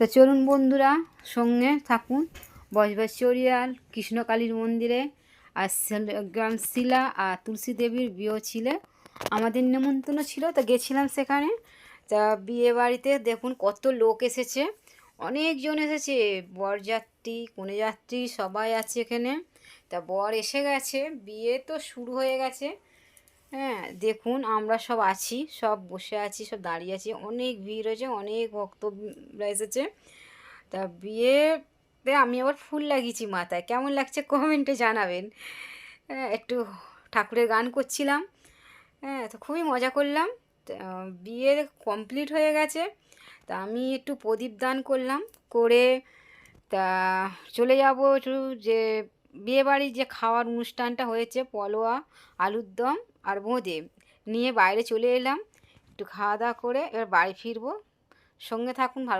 তো চলুন বন্ধুরা, সঙ্গে থাকুন। বজবজ চরিয়াল কৃষ্ণকালীর মন্দিরে আর শিল- আর তুলসী দেবীর বিয়ে ছিল। আমাদের নেমন্তন্ন ছিল, তো গেছিলাম সেখানে। তা বিয়ে বাড়িতে দেখুন কত লোক এসেছে। অনেকজন এসেছে, বরযাত্রী, কনেযাত্রী সবাই আছে এখানে। তা বর এসে গেছে, বিয়ে তো শুরু হয়ে গেছে। হ্যাঁ দেখুন আমরা সব আছি সব বসে আছি সব দাঁড়িয়ে আছি। অনেক ভিড় হয়েছে অনেক ভক্তরা এসেছে। তা বিয়েতে আমি আবার ফুল লাগিয়েছি মাথায়। কেমন লাগছে কমেন্টে জানাবেন। হ্যাঁ, একটু ঠাকুরের গান করছিলাম। হ্যাঁ তো খুবই মজা করলাম। বিয়ে কমপ্লিট হয়ে গেছে। তা আমি একটু প্রদীপ দান করলাম করে তা চলে যাব একটু যে বিয়েবাড়ির যে খাওয়ার অনুষ্ঠানটা হয়েছে, পলোয়া, আলুর দম আর বোঁদে নিয়ে বাইরে চলে এলাম। একটু খাওয়া দাওয়া করে এবার বাড়ি ফিরবো। সঙ্গে থাকুন, ভালো